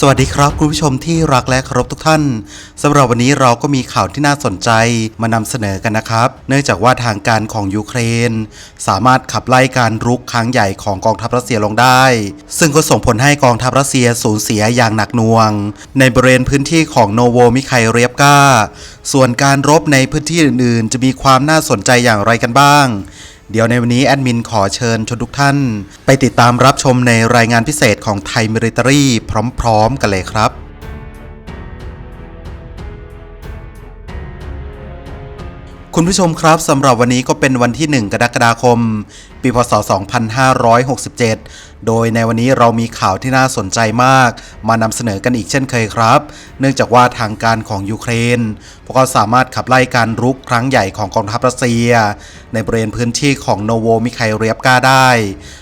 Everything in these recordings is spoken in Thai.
สวัสดีครับคุณผู้ชมที่รักและเคารพทุกท่านสำหรับวันนี้เราก็มีข่าวที่น่าสนใจมานำเสนอกันนะครับ เนื่องจากว่าทางการของยูเครน สามารถขับไล่การรุกครั้งใหญ่ของกองทัพรัสเซียลงได้ ซึ่งก็ส่งผลให้กองทัพรัสเซียสูญเสียอย่างหนักหน่วง ในบริเวณพื้นที่ของโนโวมิไคเรียบกาส่วนการรบในพื้นที่อื่นๆ จะมีความน่าสนใจอย่างไรกันบ้าง เดี๋ยวในวันนี้แอดมินขอเชิญชนทุกท่าน ไปติดตามรับชมในรายงานพิเศษของไทยมิลิตรีพร้อม ๆ กันเลยครับ คุณผู้ชมครับสำหรับวันนี้ก็เป็นวันที่ 1 กรกฎาคม ปีพศ 2567 โดยในวันนี้เรามีข่าวที่น่าสนใจมาก มานำเสนอกันอีกเช่นเคยครับ เนื่องจากว่าทางการของยูเครนพวกเขาสามารถขับไล่การรุกครั้งใหญ่ของกองทัพรัสเซีย ในบริเวณพื้นที่ของโนโวมิไคเรียบกาได้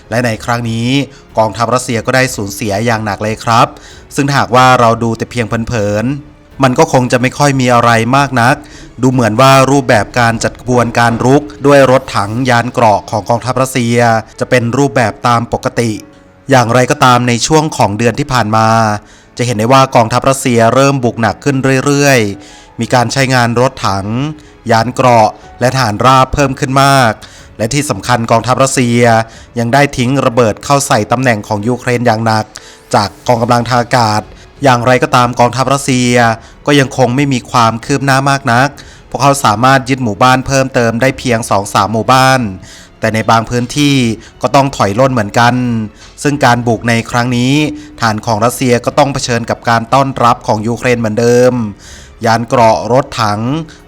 และในครั้งนี้กองทัพรัสเซียก็ได้สูญเสียอย่างหนักเลยครับ ซึ่งหากว่าเราดูแต่เพียงเผินๆ มันก็คงจะไม่ค่อยมีอะไรมากนัก ดูเหมือนว่ารูปแบบการจัดกระบวนการรุก ด้วยรถถังยานเกราะของกองทัพรัสเซีย จะเป็นรูปแบบตามปกติ อย่างไรก็ตามในช่วงของเดือนที่ผ่านมา จะเห็นได้ว่ากองทัพรัสเซียเริ่มบุกหนักขึ้นเรื่อยๆ มีการใช้งานรถถัง ยานเกราะ และฐานราบเพิ่มขึ้นมากและที่สำคัญกองทัพรัสเซียยังได้ทิ้งระเบิดเข้าใส่ตำแหน่งของยูเครนอย่างหนัก จากกองกำลังทางอากาศ อย่างไรก็ตามกองทัพรัสเซียก็ยังคงไม่มีความคืบหน้ามากนัก พวกเขาสามารถยึดหมู่บ้านเพิ่มเติมได้เพียง 2-3 หมู่บ้าน แต่ในบางพื้นที่ก็ต้องถอยร่นเหมือนกัน ซึ่งการบุกในครั้งนี้ ฐานของรัสเซียก็ต้องเผชิญกับการต้อนรับของยูเครนเหมือนเดิม ยานเกราะรถถัง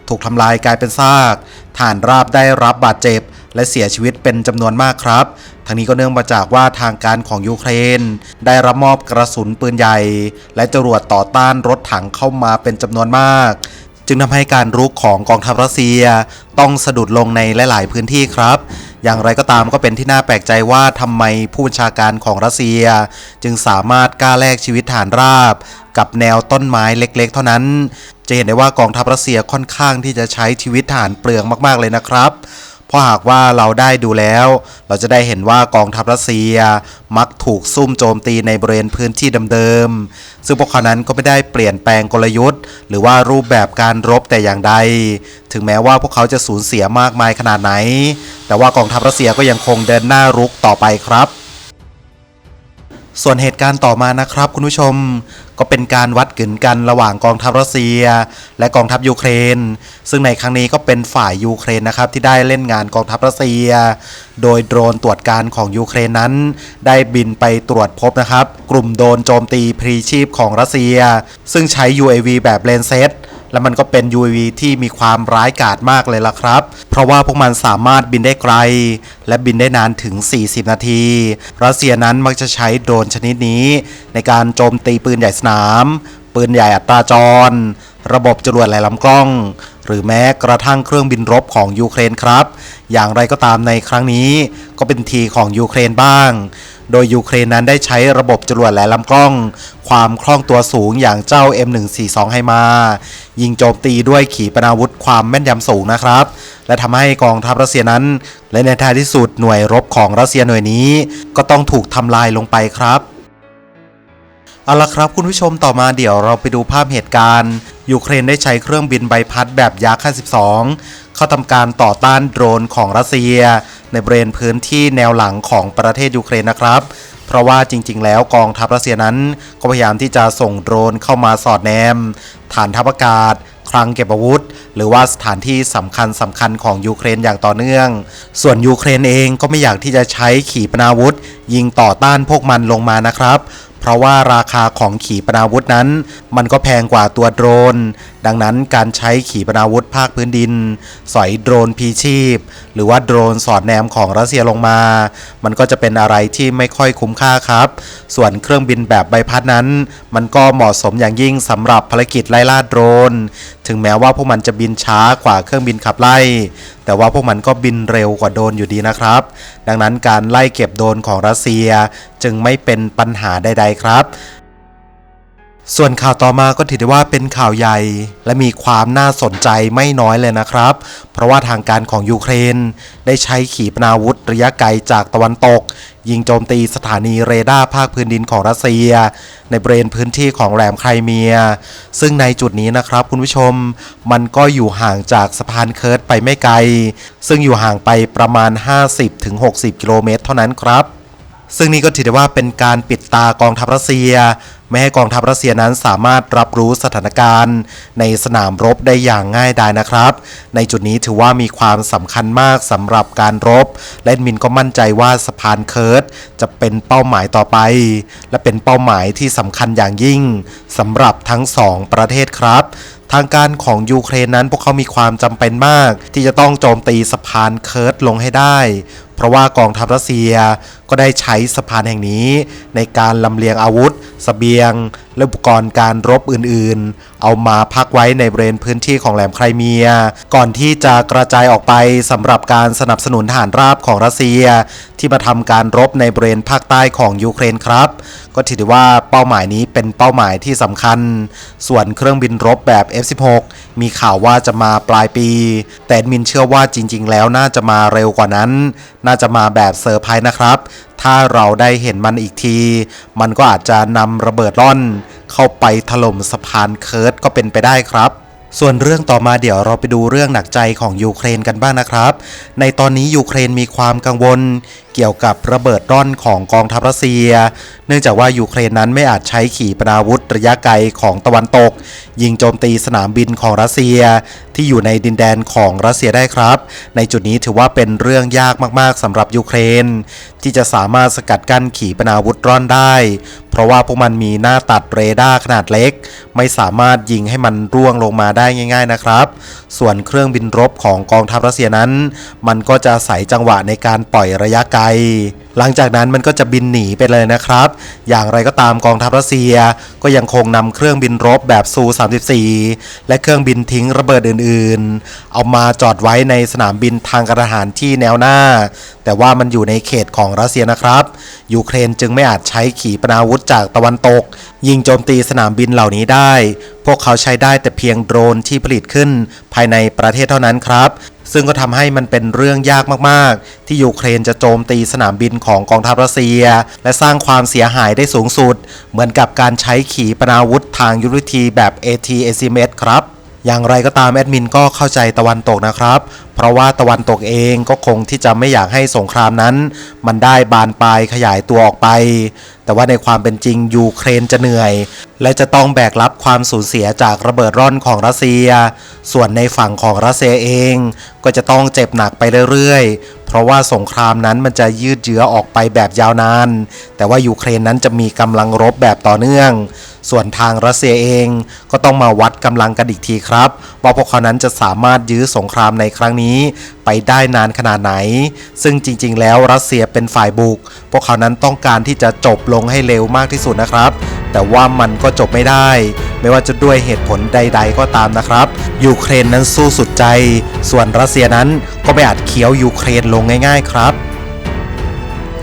ถูกทำลายกลายเป็นซาก ฐานราบได้รับบาดเจ็บ และเสียชีวิตเป็นจำนวนมากครับ ทั้งนี้ก็เนื่องมาจากว่าทางการของยูเครน ได้รับมอบกระสุนปืนใหญ่ และจรวดต่อต้านรถถังเข้ามาเป็นจำนวนมาก จึงทำให้การรุกของกองทัพรัสเซีย ต้องสะดุดลงในหลาย ๆ พื้นที่ครับอย่างไรก็ตามก็เป็นที่น่าแปลกใจว่าทำไมผู้บัญชาการของรัสเซีย จึงสามารถกล้าแลกชีวิตฐานราบ กับแนวต้นไม้เล็ก ๆ เท่านั้น จะเห็นได้ว่ากองทัพรัสเซียค่อนข้างที่จะใช้ชีวิตฐานเปลืองมาก ๆ เลยนะครับ เพราะหากว่าเราได้ดูแล้ว เราจะได้เห็นว่ากองทัพรัสเซียมักถูกซุ่มโจมตีในบริเวณพื้นที่เดิมๆ ซึ่งพวกเขานั้นก็ไม่ได้เปลี่ยนแปลงกลยุทธ์ หรือว่ารูปแบบการรบแต่อย่างใด ถึงแม้ว่าพวกเขาจะสูญเสียมากมายขนาดไหน แต่ว่ากองทัพรัสเซียก็ยังคงเดินหน้ารุกต่อไปครับ ส่วนเหตุการณ์ต่อมานะครับคุณผู้ชมก็เป็นการวัดกึนกันระหว่างกองทัพรัสเซีย และกองทัพยูเครน ซึ่งในครั้งนี้ก็เป็นฝ่ายยูเครนนะครับที่ได้เล่นงานกองทัพรัสเซีย โดยโดรนตรวจการของยูเครนนั้น ได้บินไปตรวจพบนะครับ กลุ่มโดรนโจมตีพรีชีพของรัสเซีย ซึ่งใช้ UAV แบบเลนเซต และมันก็เป็น UAV ที่มีความร้ายกาจมากเลยล่ะครับ เพราะว่าพวกมันสามารถบินได้ไกล และบินได้นานถึง 40 นาที รัสเซียนั้นมักจะใช้โดรนชนิดนี้ ในการโจมตีปืนใหญ่สนาม ปืนใหญ่อัตราจร ระบบจรวดหลายลำกล้อง หรือแม้กระทั่งเครื่องบินรบของยูเครนครับ อย่างไรก็ตามในครั้งนี้ก็เป็นทีของยูเครนบ้าง โดยยูเครนนั้นได้ใช้ระบบจรวดและลำกล้อง ความคล่องตัวสูงอย่างเจ้า M142 ให้มา ยิงโจมตีด้วยขีปนาวุธความแม่นยำสูงนะครับ และทำให้กองทัพรัสเซียนั้น และในท้ายที่สุดหน่วยรบของรัสเซียหน่วยนี้ ก็ต้องถูกทำลายลงไปครับเอาละครับคุณผู้ชมต่อมาเดี๋ยวเราไปดูภาพเหตุการณ์ยูเครนได้ใช้เครื่องบินใบพัดแบบยักษ์ 52 เข้าทำการต่อต้านโดรนของรัสเซีย ในบริเวณพื้นที่แนวหลังของประเทศยูเครนนะครับ เพราะว่าจริง ๆ แล้วกองทัพรัสเซียนั้นก็พยายามที่จะส่งโดรนเข้ามาสอดแนม ฐานทัพอากาศคลังเก็บอาวุธ หรือว่าสถานที่สำคัญสำคัญของยูเครนอย่างต่อเนื่อง ส่วนยูเครนเองก็ไม่อยากที่จะใช้ขีปนาวุธ ยิงต่อต้านพวกมันลงมานะครับ เพราะว่าราคาของขีปนาวุธนั้น มันก็แพงกว่าตัวโดรน ดังนั้นการใช้ขีปนาวุธภาคพื้นดิน สอยโดรนพีชีพ หรือว่าโดรนสอดแนมของรัสเซียลงมา มันก็จะเป็นอะไรที่ไม่ค่อยคุ้มค่าครับ ส่วนเครื่องบินแบบใบพัดนั้น มันก็เหมาะสมอย่างยิ่งสำหรับภารกิจไล่ล่าโดรน ถึงแม้ว่าพวกมันจะบินช้ากว่าเครื่องบินขับไล่แต่ว่าพวกมันก็บินเร็วกว่าโดรนอยู่ดีนะครับ ดังนั้นการไล่เก็บโดรนของรัสเซียจึงไม่เป็นปัญหาใด ๆ ครับ ส่วนข่าวต่อมาก็ถือได้ว่าเป็นข่าวใหญ่ และมีความน่าสนใจไม่น้อยเลยนะครับ เพราะว่าทางการของยูเครน ได้ใช้ขีปนาวุธระยะไกลจากตะวันตก ยิงโจมตีสถานีเรดาร์ภาคพื้นดินของรัสเซีย ในบริเวณพื้นที่ของแหลมไครเมีย ซึ่งในจุดนี้นะครับคุณผู้ชม มันก็อยู่ห่างจากสะพานเคิร์ตไปไม่ไกล ซึ่งอยู่ห่างไปประมาณ 50-60 กิโลเมตรเท่านั้นครับซึ่งนี่ก็ถือได้ว่าเป็นการปิดตากองทัพรัสเซีย ไม่ให้กองทัพรัสเซียนั้นสามารถรับรู้สถานการณ์ ในสนามรบได้อย่างง่ายดายนะครับ ในจุดนี้ถือว่ามีความสำคัญมากสำหรับการรบ และมินก็มั่นใจว่าสะพานเคิร์ตจะเป็นเป้าหมายต่อไป และเป็นเป้าหมายที่สำคัญอย่างยิ่งสำหรับทั้งสองประเทศครับทางการของยูเครนนั้นพวกเขามีความจำเป็นมาก ที่จะต้องโจมตีสะพานเคิร์ตลงให้ได้ เพราะว่ากองทัพรัสเซียก็ได้ใช้สะพานแห่งนี้ ในการลำเลียงอาวุธสเสบียงและอุปกรณ์การรบอื่นๆเอามาพักไว้ในบริเวณพื้นที่ของแหลมไครเมีย ก่อนที่จะกระจายออกไปสำหรับการสนับสนุนฐานราบของรัสเซีย ที่มาทำการรบในบริเวณภาคใต้ของยูเครนครับ ก็ถือว่าเป้าหมายนี้เป็นเป้าหมายที่สำคัญ ส่วนเครื่องบินรบแบบ F16 มีข่าวว่าจะมาปลายปี แต่ดมินเชื่อว่าจริง ๆ แล้วน่าจะมาเร็วกว่านั้น น่าจะมาแบบเซอร์ไพรส์นะครับ ถ้าเราได้เห็นมันอีกที มันก็อาจจะนำระเบิดร่อน เข้าไปถล่มสะพานเคิร์ดก็เป็นไปได้ครับ ส่วนเรื่องต่อมาเดี๋ยวเราไปดูเรื่องหนักใจของยูเครนกันบ้างนะครับ ในตอนนี้ยูเครนมีความกังวล เกี่ยวกับระเบิดร่อนของกองทัพรัสเซีย เนื่องจากว่ายูเครนนั้นไม่อาจใช้ขีปนาวุธระยะไกลของตะวันตก ยิงโจมตีสนามบินของรัสเซีย ที่อยู่ในดินแดนของรัสเซียได้ครับ ในจุดนี้ถือว่าเป็นเรื่องยากมากๆสำหรับยูเครน ที่จะสามารถสกัดกั้นขีปนาวุธร่อนได้ เพราะว่าพวกมันมีหน้าตัดเรดาร์ขนาดเล็ก ไม่สามารถยิงให้มันร่วงลงมาได้ง่าย ๆนะครับ ส่วนเครื่องบินรบของกองทัพรัสเซียนั้น มันก็จะใส่จังหวะในการปล่อยระยะไกลหลังจากนั้นมันก็จะบินหนีไปเลยนะครับ อย่างไรก็ตามกองทัพรัสเซียก็ยังคงนำเครื่องบินรบแบบซู 34 และเครื่องบินทิ้งระเบิดอื่นๆ เอามาจอดไว้ในสนามบินทางการทหารที่แนวหน้า แต่ว่ามันอยู่ในเขตของรัสเซียนะครับ ยูเครนจึงไม่อาจใช้ขีปนาวุธจากตะวันตก ยิงโจมตีสนามบินเหล่านี้ได้ พวกเขาใช้ได้แต่เพียงโดรนที่ผลิตขึ้นภายในประเทศเท่านั้นครับ ซึ่งก็ทำให้มันเป็นเรื่องยากมากๆ ที่ยูเครนจะโจมตีสนามบินของกองทัพรัสเซีย และสร้างความเสียหายได้สูงสุด เหมือนกับการใช้ขีปนาวุธทางยุทธวิธีแบบ ATACMS ครับ อย่างไรก็ตามแอดมินก็เข้าใจตะวันตกนะครับ เพราะว่าตะวันตกเองก็คงที่จะไม่อยากให้สงครามนั้น มันได้บานปลายขยายตัวออกไป แต่ว่าในความเป็นจริงยูเครนจะเหนื่อย และจะต้องแบกรับความสูญเสียจากระเบิดร่อนของรัสเซีย ส่วนในฝั่งของรัสเซียเอง ก็จะต้องเจ็บหนักไปเรื่อยๆ เพราะว่าสงครามนั้นมันจะยืดเยื้อออกไปแบบยาวนาน แต่ว่ายูเครนนั้นจะมีกำลังรบแบบต่อเนื่อง ส่วนทางรัสเซียเองก็ต้องมาวัดกำลังกันอีกทีครับว่าพวกเขานั้นจะสามารถยื้อสงครามในครั้งนี้ไปได้นานขนาดไหน ซึ่งจริง ๆ แล้วรัสเซียเป็นฝ่ายบุก พวกเขานั้นต้องการที่จะจบลงให้เร็วมากที่สุดนะครับ แต่ว่ามันก็จบไม่ได้ ไม่ว่าจะด้วยเหตุผลใด ๆ ก็ตามนะครับ ยูเครนนั้นสู้สุดใจ ส่วนรัสเซียนั้นก็ไม่อาจเคี้ยวยูเครนลงง่าย ๆ ครับ